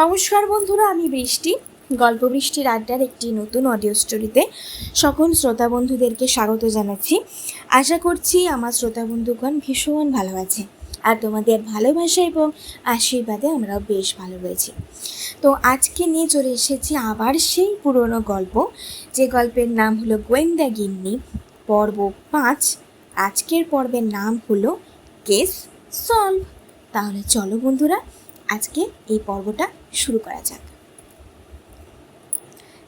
নমস্কার বন্ধুরা, আমি বৃষ্টি। গল্প বৃষ্টির আড্ডার একটি নতুন অডিও স্টোরিতে সকল শ্রোতা বন্ধুদেরকে স্বাগত জানাচ্ছি। আশা করছি আমার শ্রোতা বন্ধুগণ ভীষণ ভালো আছে। আর তোমাদের ভালোবাসা এবং আশীর্বাদে আমরাও বেশ ভালো রয়েছি। তো আজকে নিয়ে চলে এসেছি আবার সেই পুরনো গল্প। যে গল্পের নাম হলো গোয়েন্দা গিন্নি, পর্ব পাঁচ। আজকের পর্বের নাম হলো কেস সলভ। তাহলে চলো বন্ধুরা, আজকে এই পর্বটা শুরু করা যাক।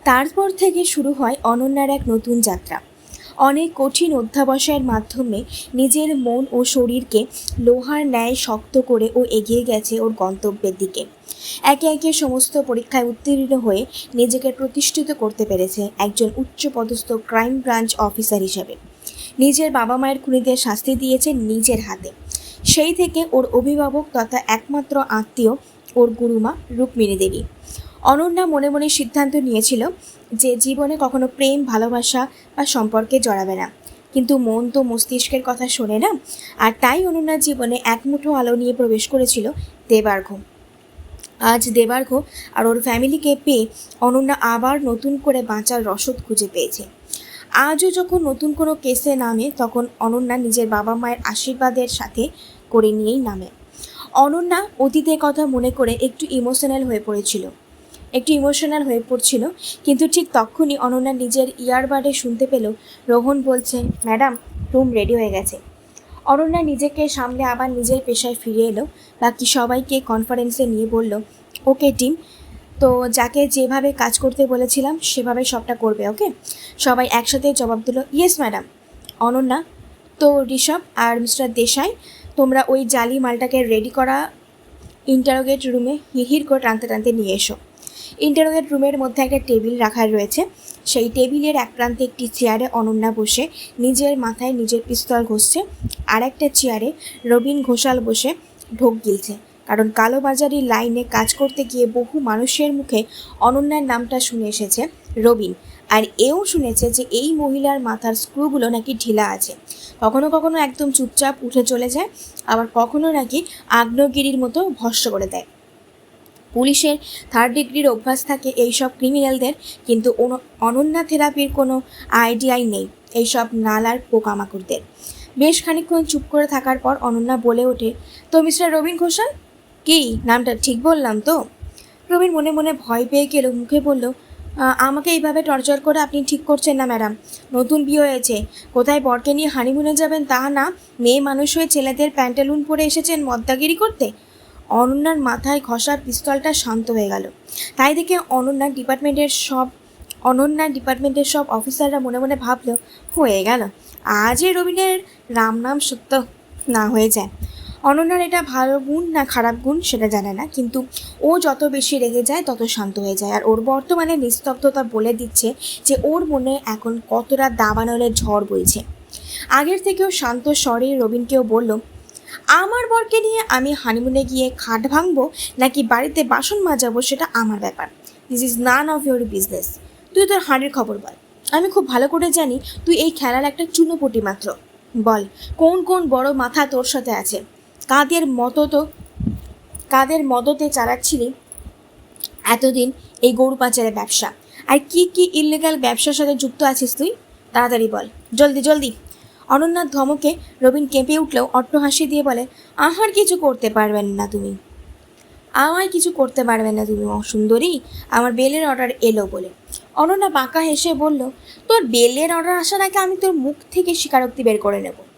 তারপর থেকে শুরু হয় অনন্যার এক নতুন যাত্রা। অনেক কঠিন অধ্যাবসায়ের মাধ্যমে নিজের মন ও শরীরকে লোহার ন্যায় শক্ত করে ও এগিয়ে গেছে ওর গন্তব্যের দিকে। একে একে সমস্ত পরীক্ষায় উত্তীর্ণ হয়ে নিজেকে প্রতিষ্ঠিত করতে পেরেছে একজন উচ্চপদস্থ ক্রাইম ব্রাঞ্চ অফিসার হিসেবে। নিজের বাবা মায়ের খুনিদের শাস্তি দিয়েছে নিজের হাতে। সেই থেকে ওর অভিভাবক তথা একমাত্র আত্মীয় ওর গুরুমা রুক্মিণী দেবী। অনন্যা মনে মনে সিদ্ধান্ত নিয়েছিল যে জীবনে কখনো প্রেম, ভালোবাসা বা সম্পর্কে জড়াবে না। কিন্তু মন তো মস্তিষ্কের কথা শোনে না, আর তাই অনন্যার জীবনে এক মুঠো আলো নিয়ে প্রবেশ করেছিল দেবার্ঘ। আজ দেবার্ঘ আর ওর ফ্যামিলিকে পেয়ে অনন্যা আবার নতুন করে বাঁচার রসদ খুঁজে পেয়েছে। আজও যখন নতুন কোনো কেসে নামে, তখন অনন্যা নিজের বাবা মায়ের আশীর্বাদের সাথে করে নিয়েই নামে। অনন্যা অতীতের কথা মনে করে একটু ইমোশনাল হয়ে পড়েছিল। একটু ইমোশনাল হয়ে পড়ছিল, কিন্তু ঠিক তখনই অনন্যা নিজের ইয়ারবাডে শুনতে পেল, রোহন বলছে, ম্যাডাম রুম রেডি হয়ে গেছে। অনন্যা নিজেকে সামলে আবার নিজের পেশায় ফিরে এলো, বাকি সবাইকে কনফারেন্সে নিয়ে বলল, ওকে টিম, তো যাকে যেভাবে কাজ করতে বলেছিলাম, সেভাবে সবটা করবে, ওকে? সবাই একসাথে জবাব দিল ইয়েস ম্যাডাম অনন্যা, তো ঋষভ আর মিস্টার দেশাই তোমরা ওই জালি মালটাকে রেডি করা ইন্টারোগেট রুমে হিহির করে টানতে টানতে নিয়ে এসো। ইন্টারোগেট রুমের মধ্যে একটা টেবিল রাখা রয়েছে। সেই টেবিলের এক প্রান্তে একটি চেয়ারে অনন্যা বসে নিজের মাথায় নিজের পিস্তল ঘষছে। আর একটা চেয়ারে রবিন ঘোষাল বসে ঢোক গিলছে। কারণ কালোবাজারি লাইনে কাজ করতে গিয়ে বহু মানুষের মুখে অনন্যার নামটা শুনে এসেছে রবিন। আর এও শুনেছে যে এই মহিলার মাথার স্ক্রুগুলো নাকি ঢিলা আছে। কখনো কখনো একদম চুপচাপ উঠে চলে যায়, আবার কখনো নাকি আগ্নেয়গিরির মতো ভস্য করে দেয়। পুলিশের থার্ড ডিগ্রির অভ্যাস থাকে এইসব ক্রিমিনালদের কিন্তু অনন্যা থেরাপির কোনো আইডিয়াই নেই এইসব নালার পোকামাকড়দের। বেশ খানিকক্ষণ চুপ করে থাকার পর অনন্যা বলে ওঠে, তো মিস্টার রবীন ঘোষাল কি? নামটা ঠিক বললাম তো? রবীন মনে মনে ভয় পেয়ে গেল, মুখে বলল আমাকে এইভাবে টর্চার করে আপনি ঠিক করছেন না, ম্যাডাম। নতুন বিয়ে হয়েছে। কোথায় বরকে নিয়ে হানিমুনে যাবেন তা না। মেয়ে মানুষ হয়ে ছেলেদের প্যান্টালুন পরে এসেছেন মদ্দাগিরি করতে? অনন্যার মাথায় ঘষার পিস্তলটা শান্ত হয়ে গেল। তাই দেখে অনন্যার ডিপার্টমেন্টের সব, অনন্যার ডিপার্টমেন্টের সব অফিসাররা মনে মনে ভাবল, হয়ে গেল। আজই রবীন্দ্রের রাম নাম সত্য না হয়ে যায়। অনন্যার এটা ভালো গুণ না খারাপ গুণ সেটা জানে না, কিন্তু ও যত বেশি রেগে যায় তত শান্ত হয়ে যায়। আর ওর বর্তমানে নিস্তব্ধতা বলে দিচ্ছে যে ওর মনে এখন কতটা দাবানলের ঝড় বইছে। আগের থেকেও শান্ত স্বরে রবিনকেও বলল, আমার বরকে নিয়ে আমি হানিমুনে গিয়ে খাট ভাঙবো নাকি বাড়িতে বাসন মাজাবো সেটা আমার ব্যাপার। This is none of your business তুই তোর হাঁড়ির খবর বল। আমি খুব ভালো করে জানি তুই এই খেলার একটা চুনোপটি মাত্র। বল, কোন কোন বড় মাথা তোর সাথে আছে? কাদের মতো তো কাদের মদতে চালাচ্ছিলি? এতদিন এই গরু পাচারের ব্যবসা। আর কি কি ইলিগাল ব্যবসার সাথে যুক্ত আছিস তুই? তাড়াতাড়ি বল। জলদি জলদি। অনন্যার ধমকে রবিন কেঁপে উঠলেও অট্ট হাসি দিয়ে বলে, আহার কিছু করতে পারবেন না তুমি। আমার কিছু করতে পারবে না তুমি অসুন্দরী আমার বেলের অর্ডার এলো বলে। অনন্যা বাঁকা হেসে বলল, তোর বেলের অর্ডার আসার আগে আমি তোর মুখ থেকে স্বীকারোক্তি বের করে নেব।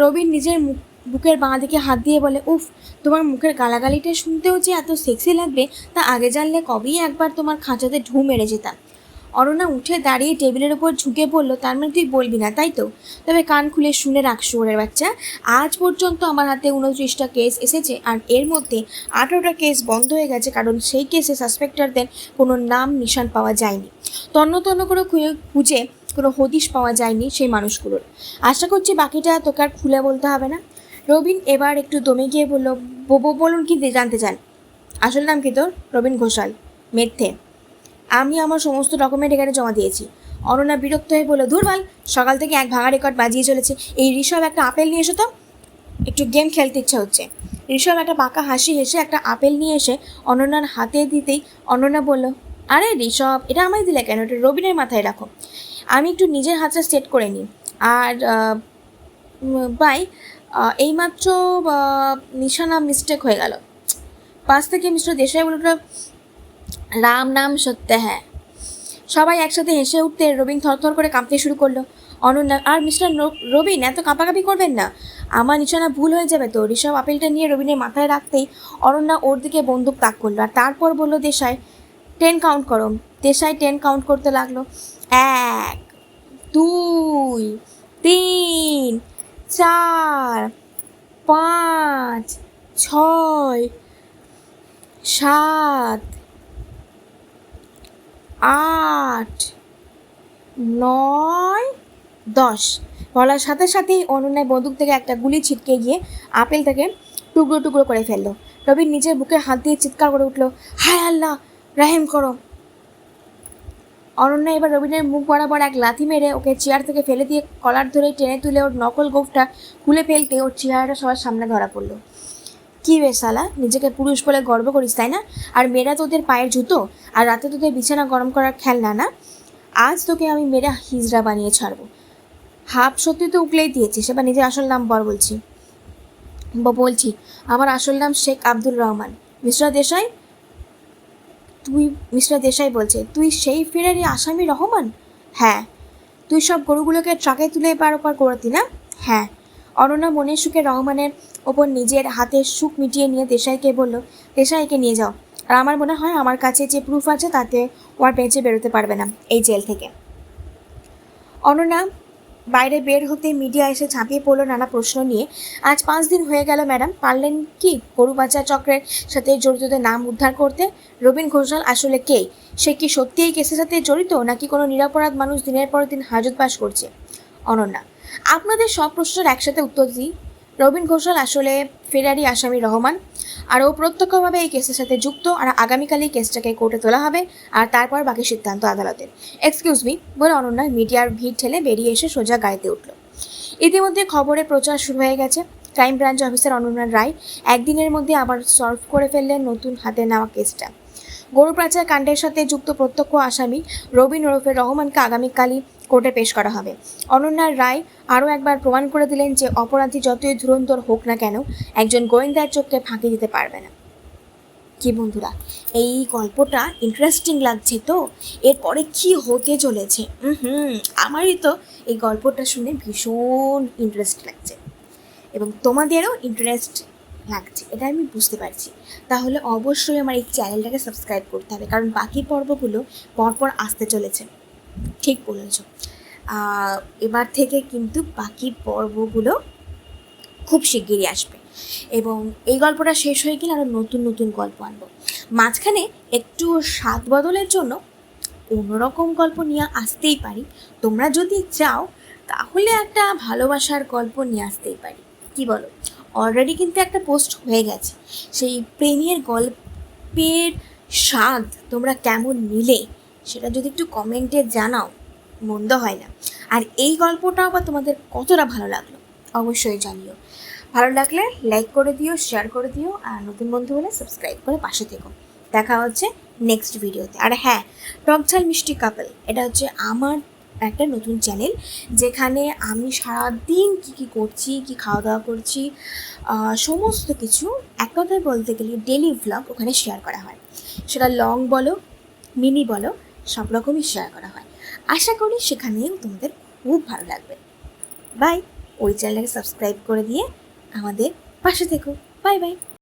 রবিন নিজের মুখ বুকের বাঁ দিকে হাত দিয়ে বলে, উফ, তোমার মুখের গালাগালিটা শুনতেও যে এত সেক্সি লাগবে, তা আগে জানলে কবেই একবার তোমার খাঁচাতে ঢু মেরে যেতাম। অরণ্যা উঠে দাঁড়িয়ে টেবিলের উপর ঝুঁকে পড়ল, তার মানে তুই বলবি না, তাই তো? তবে কান খুলে শুনে রাখ, শুয়োরের বাচ্চা। আজ পর্যন্ত আমার হাতে উনত্রিশটা কেস এসেছে, আর এর মধ্যে আঠেরোটা কেস বন্ধ হয়ে গেছে, কারণ সেই কেসে সাসপেক্টারদের কোনো নাম নিশান পাওয়া যায়নি। তন্ন তন্ন করে খুঁজে কোনো হদিশ পাওয়া যায়নি সেই মানুষগুলোর। আশা করছি বাকিটা তোকে আর খুলে বলতে হবে না। রবিন এবার একটু দমে গিয়ে বলল, "বো- বো- বলুন কি জানতে চান? আসল নাম কি তোর? রবিন ঘোষাল, মেথে। আমি আমার সমস্ত ডকুমেন্ট এখানে জমা দিয়েছি। অরণ্যা বিরক্ত হয়ে বলল দূর ভালো সকাল থেকে এক ভাঙা রেকর্ড বাজিয়ে চলেছে। এই ঋষভ একটা আপেল নিয়ে এসো তো। একটু গেম খেলতে ইচ্ছা হচ্ছে। ঋষভ একটা বাঁকা হাসি হেসে একটা আপেল নিয়ে এসে অনন্যার হাতে দিতেই অনন্যা বলল, আরে ঋষভ, এটা আমায় দিলে কেন? এটা রবিনের মাথায় রাখো। আমি একটু নিজের হাতটা সেট করে নিই। আর বাই এইমাত্র নিশানা মিস্টেক হয়ে গেল। পাশ থেকে মিস্টার দেশাই বলে রাম নাম সত্য হ্যাঁ। সবাই একসাথে হেসে উঠতে রবিন থরথর করে কাঁপতে শুরু করল। অনন্যা, আর মিস্টার রবিন, এত কাঁপাকাঁপি করবেন না। আমার নিশানা ভুল হয়ে যাবে তো। ঋষভ আপেলটা নিয়ে রবিনের মাথায় রাখতেই অনন্যা ওর দিকে বন্দুক তাক করল। আর তারপর বলল, দেশাই টেন কাউন্ট করো। দেশাই টেন কাউন্ট করতে লাগল। এক, দুই, তিন, চার, পাঁচ, ছয়, সাত, আট, নয়, দশ। বলার সাথে সাথেই অনন্যায় বন্দুক থেকে একটা গুলি ছিটকে গিয়ে আপেল আপেলটাকে টুকরো টুকরো করে ফেলল। রবির নিজের বুকে হাত দিয়ে চিৎকার করে উঠল, হায় আল্লাহ, রাহিম করো। অনন্যা এবার রবিনের মুখ বরাবর এক লাথি মেরে ওকে চেয়ার থেকে ফেলে দিয়ে কলার ধরে টেনে তুলে ওর নকল গোফটা খুলে ফেলতে ওর চেহারাটা সবার সামনে ধরা পড়ল। কি বে শালা, নিজেকে পুরুষ বলে গর্ব করিস, তাই না? আর মেয়েরা তোদের পায়ের জুতো, আর রাতে তোদের বিছানা গরম করার খেলনা না? আজ তোকে আমি মেরে হিজড়া বানিয়ে ছাড়বো। হাফ সত্যি তো উকলেই দিয়েছিস, এবার নিজের আসল নাম বর বলছি। বলছি, আমার আসল নাম শেখ আব্দুল রহমান। মিস্টার দেশাই তুই মিস্টার দেশাই বলছে, তুই সেই ফেরারি আসামি রহমান? হ্যাঁ। তুই সব গরুগুলোকে ট্রাকে তুলে পার ওপার করতি না? হ্যাঁ। অরণ্যা মনের সুখে রহমানের ওপর নিজের হাতে সুখ মিটিয়ে নিয়ে দেশাইকে বলল, দেশাইকে নিয়ে যাও। আর আমার মনে হয় আমার কাছে যে প্রুফ আছে তাতে ও আর বেঁচে বেরোতে পারবে না, এই জেল থেকে। অনন্যা বাইরে বের হতে মিডিয়া এসে ঝাঁপিয়ে পড়ল নানা প্রশ্ন নিয়ে। আজ পাঁচ দিন হয়ে গেল, ম্যাডাম। পারলেন কি গরু বাঁচা চক্রের সাথে জড়িতদের নাম উদ্ধার করতে? রবীন ঘোষাল, আসলে কে? সে কি সত্যি এই কেসের সাথে জড়িত, নাকি কোনো নিরাপরাধ মানুষ দিনের পর দিন হাজত বাস করছে? অনন্যা, আপনাদের সব প্রশ্নের একসাথে উত্তর দিই। রবীন ঘোষাল আসলে ফেরারি আসামি রহমান। আর ও প্রত্যক্ষভাবে এই কেসের সাথে যুক্ত। আর আগামীকালই কেসটাকে কোর্টে তোলা হবে। আর তারপর বাকি সিদ্ধান্ত আদালতের। এক্সকিউজ মি বলে অনন্যা মিডিয়ার ভিড় ঠেলে বেরিয়ে এসে সোজা গাড়িতে উঠল। ইতিমধ্যে খবরে প্রচার শুরু হয়ে গেছে। Crime branch officer Ananya Roy একদিনের মধ্যে আবার সলভ করে ফেললেন নতুন হাতে নেওয়া কেসটা গরু পাচার কাণ্ডের সাথে যুক্ত প্রত্যক্ষ আসামি রবিন ওরফে রহমানকে আগামীকালই কোর্টে পেশ করা হবে। অনন্যার রায় আরও একবার প্রমাণ করে দিলেন যে অপরাধী যতই ধুরন্ধর হোক না কেন, একজন গোয়েন্দার চোখকে ফাঁকি দিতে পারবে না। কি বন্ধুরা, এই গল্পটা ইন্টারেস্টিং লাগছে তো? এরপরে কি হতে চলেছে? হুম, আমারই তো এই গল্পটা শুনে ভীষণ ইন্টারেস্ট লাগছে। এবং তোমাদেরও ইন্টারেস্ট লাগছে, এটা আমি বুঝতে পারছি। তাহলে অবশ্যই আমার এই চ্যানেলটাকে সাবস্ক্রাইব করতে হবে, কারণ বাকি পর্বগুলো পরপর আসতে চলেছে। ঠিক বলেছ। এবার থেকে কিন্তু বাকি পর্বগুলো খুব শিগগিরই আসবে। এবং এই গল্পটা শেষ হয়ে গেলে আরও নতুন নতুন গল্প আনব। মাঝখানে একটু স্বাদ বদলের জন্য অন্যরকম গল্প নিয়ে আসতেই পারি। তোমরা যদি চাও, তাহলে একটা ভালোবাসার গল্প নিয়ে আসতেই পারি। কি বলো? অলরেডি কিন্তু একটা পোস্ট হয়ে গেছে। সেই প্রেমের গল্পের স্বাদ তোমরা কেমন নিলে? সেটা যদি একটু কমেন্টে জানাও, মন্দ হয় না। আর এই গল্পটাও বা তোমাদের কতটা ভালো লাগল, অবশ্যই জানিও। ভালো লাগলে লাইক করে দিও শেয়ার করে দিও, আর নতুন বন্ধু হলে সাবস্ক্রাইব করে পাশে থেকো। দেখা হচ্ছে নেক্সট ভিডিওতে আর হ্যাঁ টকঝাল মিষ্টি কাপল এটা হচ্ছে আমার একটা নতুন চ্যানেল যেখানে আমি সারাদিন কী কী করছি, কী খাওয়া দাওয়া করছি সমস্ত কিছু এক কথায় বলতে গেলে ডেলি ভ্লগ ওখানে শেয়ার করা হয়। সেটা লং বলো মিনি বলো সব রকমই শেয়ার করা হয়। আশা করি সেখানেও তোমাদের খুব ভালো লাগবে। বাই ওই চ্যানেলটাকে সাবস্ক্রাইব করে দিয়ে আমাদের পাশে থেকো। Bye bye